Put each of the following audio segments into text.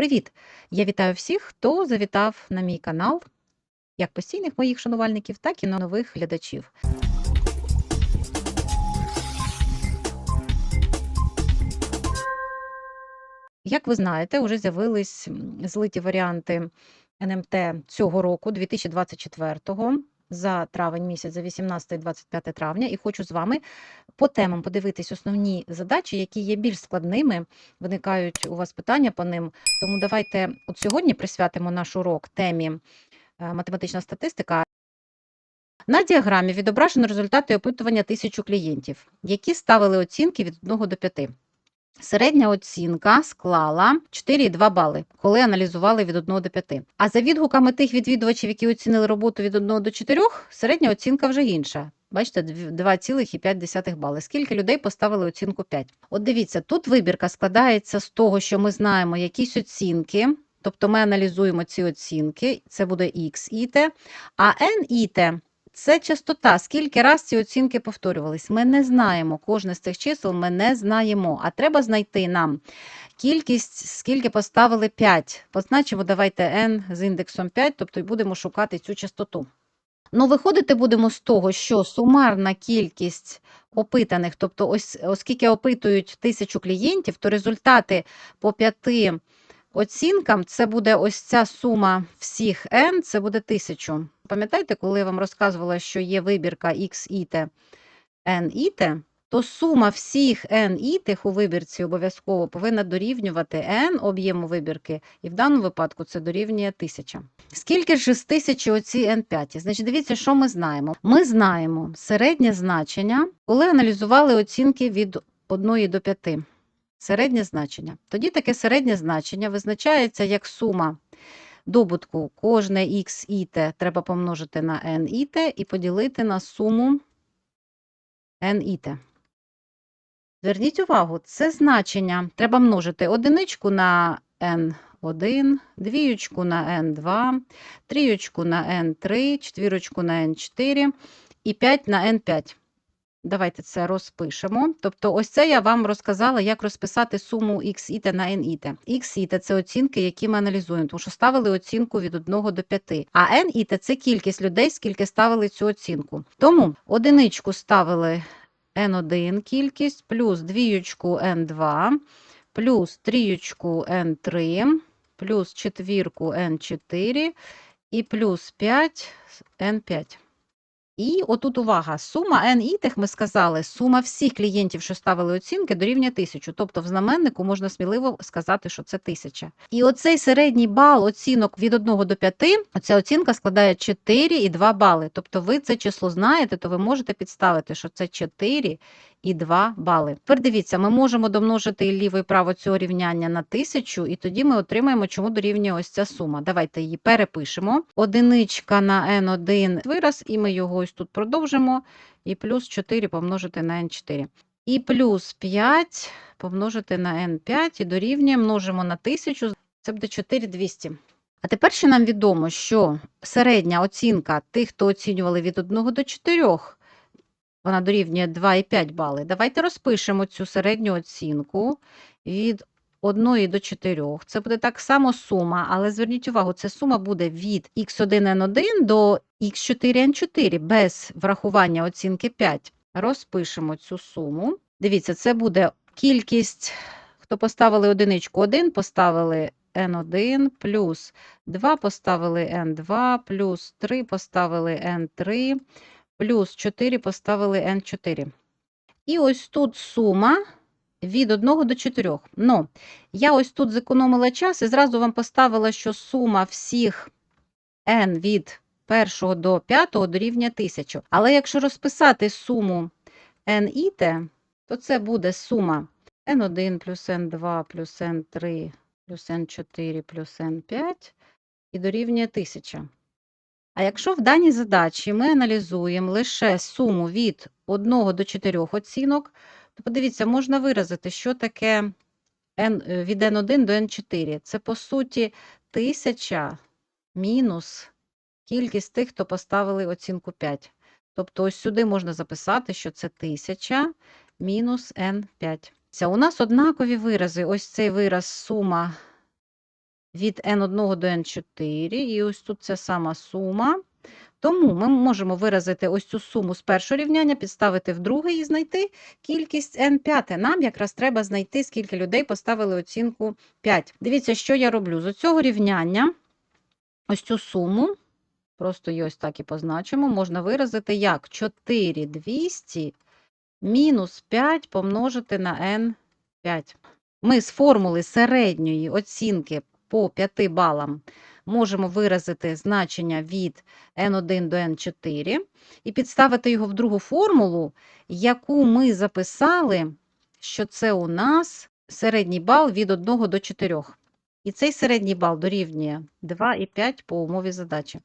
Привіт! Я вітаю всіх, хто завітав на мій канал, як постійних моїх шанувальників, так і нових глядачів. Як ви знаєте, вже з'явились злиті варіанти НМТ цього року, 2024-го, за травень місяць, за 18-25 травня, і хочу з вами по темам подивитись основні задачі, які є більш складними. Виникають у вас питання по ним. Тому давайте от сьогодні присвятимо наш урок темі е, математична статистика. На діаграмі відображено результати опитування тисячу клієнтів, які ставили оцінки від 1 до 5. Середня оцінка склала 4,2 бали, коли аналізували від 1 до 5. А за відгуками тих відвідувачів, які оцінили роботу від 1 до 4, середня оцінка вже інша. Бачите, 2,5 бали. Скільки людей поставили оцінку 5? От дивіться, тут вибірка складається з того, що ми знаємо якісь оцінки, тобто ми аналізуємо ці оцінки, це буде X іте, а N іте це частота, скільки раз ці оцінки повторювались. Ми не знаємо. Кожне з цих чисел ми не знаємо. А треба знайти нам кількість, скільки поставили 5. Позначимо, давайте n з індексом 5, тобто і будемо шукати цю частоту. Ну, виходити будемо з того, що сумарна кількість опитаних, тобто, ось, оскільки опитують тисячу клієнтів, то результати по п'яти оцінкам це буде ось ця сума всіх n, це буде тисячу. Пам'ятаєте, коли я вам розказувала, що є вибірка x іте, n іте, то сума всіх n ітих у вибірці обов'язково повинна дорівнювати n об'єму вибірки, і в даному випадку це дорівнює 1000. Скільки ж з 1000 оці n5? Значить, дивіться, що ми знаємо. Ми знаємо середнє значення, коли аналізували оцінки від 1 до 5. Середнє значення. Тоді таке середнє значення визначається як сума добутку кожне х іте треба помножити на n іте і поділити на суму n іте. Зверніть увагу, це значення треба множити одиничку на n1, двіючку на n2, тріючку на n3, четвірочку на n4 і 5 на n5. Давайте це розпишемо. Тобто, ось це я вам розказала, як розписати суму x іте на n іте. x іте – це оцінки, які ми аналізуємо, тому що ставили оцінку від 1 до 5. А n іте – це кількість людей, скільки ставили цю оцінку. Тому одиничку ставили n1 кількість, плюс двіючку n2, плюс тріючку n3, плюс четвірку n4 і плюс 5 n5. І отут увага, сума n ітих, ми сказали, сума всіх клієнтів, що ставили оцінки, дорівнює 1000. Тобто в знаменнику можна сміливо сказати, що це 1000. І оцей середній бал оцінок від 1 до 5, оця оцінка складає 4,2 бали. Тобто ви це число знаєте, то ви можете підставити, що це 4 і 2 бали. Тепер дивіться, ми можемо домножити і ліво і право цього рівняння на 1000, і тоді ми отримаємо, чому дорівнює ось ця сума. Давайте її перепишемо. Одиничка на n1 вираз, і ми його ось тут продовжимо. І плюс 4 помножити на n4. І плюс 5 помножити на n5 і дорівнює, множимо на 1000, це буде 4200. А тепер ще нам відомо, що середня оцінка тих, хто оцінювали від 1 до 4, вона дорівнює 2,5 бали. Давайте розпишемо цю середню оцінку від 1 до 4. Це буде так само сума, але зверніть увагу, це сума буде від x1n1 до x4n4 без врахування оцінки 5. Розпишемо цю суму. Дивіться, це буде кількість, хто поставили одиничку 1, поставили n1, плюс 2 поставили n2, плюс 3 поставили n3, плюс 4 поставили n4. І ось тут сума від 1 до 4. Ну, я ось тут зекономила час і зразу вам поставила, що сума всіх n від 1 до 5 дорівнює 1000. Але якщо розписати суму n іте, то це буде сума n1 плюс n2 плюс n3 плюс n4 плюс n5 і дорівнює 1000. А якщо в даній задачі ми аналізуємо лише суму від 1 до 4 оцінок, то подивіться, можна виразити, що таке n, е, від n1 до n4. Це, по суті, 1000 мінус кількість тих, хто поставили оцінку 5. Тобто ось сюди можна записати, що це 1000 мінус n5. У нас однакові вирази. Ось цей вираз сума від n1 до n4, і ось тут ця сама сума. Тому ми можемо виразити ось цю суму з першого рівняння, підставити в друге і знайти кількість n5. Нам якраз треба знайти, скільки людей поставили оцінку 5. Дивіться, що я роблю. З цього рівняння ось цю суму, просто її ось так і позначимо, можна виразити як 4200 мінус 5 помножити на n5. Ми з формули середньої оцінки по 5 балам можемо виразити значення від n1 до n4 і підставити його в другу формулу, яку ми записали, що це у нас середній бал від 1 до 4. І цей середній бал дорівнює 2,5 по умові задачі.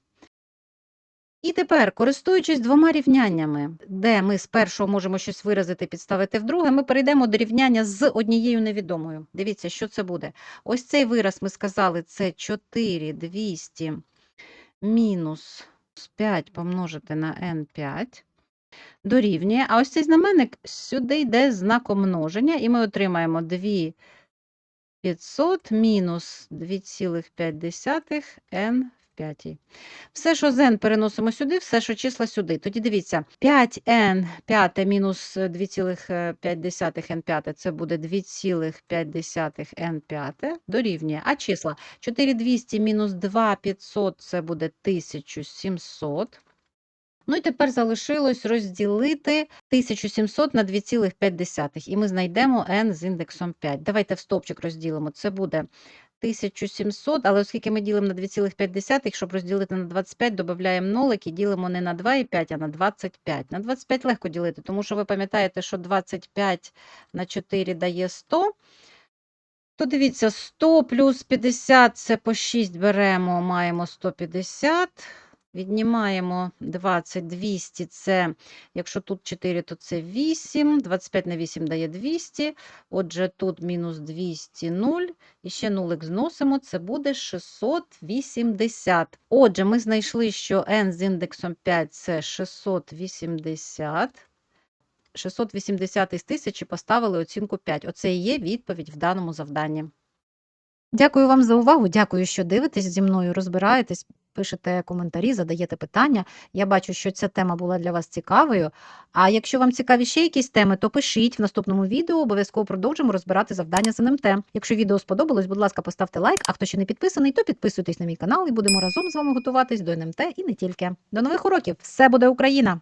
І тепер, користуючись двома рівняннями, де ми з першого можемо щось виразити, підставити в друге, ми перейдемо до рівняння з однією невідомою. Дивіться, що це буде. Ось цей вираз ми сказали, це 4200 мінус 5 помножити на n5 дорівнює. А ось цей знаменник сюди йде знаком множення, і ми отримаємо 2500 мінус 2,5 n п'ятій. Все, що з n переносимо сюди, все, що числа сюди. Тоді дивіться, 5n 5 мінус 2,5 n 5 це буде 2,5 n 5 дорівнює. А числа 4200 мінус 2500 це буде 1700. Ну і тепер залишилось розділити 1700 на 2,5, і ми знайдемо n з індексом 5. Давайте в стовпчик розділимо. Це буде 1700, але оскільки ми ділимо на 2,5, щоб розділити на 25, додаємо нолик і ділимо не на 2,5, а на 25. На 25 легко ділити, тому що ви пам'ятаєте, що 25 на 4 дає 100. То дивіться, 100 плюс 50 це по 6 беремо, маємо 150. Віднімаємо 20, 200, це, якщо тут 4, то це 8, 25 на 8 дає 200, отже, тут мінус 200, 0, і ще нулик зносимо, це буде 680. Отже, ми знайшли, що n з індексом 5 – це 680. 680 із 1000 поставили оцінку 5. Оце і є відповідь в даному завданні. Дякую вам за увагу. Дякую, що дивитесь зі мною, розбираєтесь, пишете коментарі, задаєте питання. Я бачу, що ця тема була для вас цікавою. А якщо вам цікаві ще якісь теми, то пишіть в наступному відео. Обов'язково продовжимо розбирати завдання з НМТ. Якщо відео сподобалось, будь ласка, поставте лайк. А хто ще не підписаний, то підписуйтесь на мій канал і будемо разом з вами готуватись до НМТ і не тільки. До нових уроків! Все буде Україна!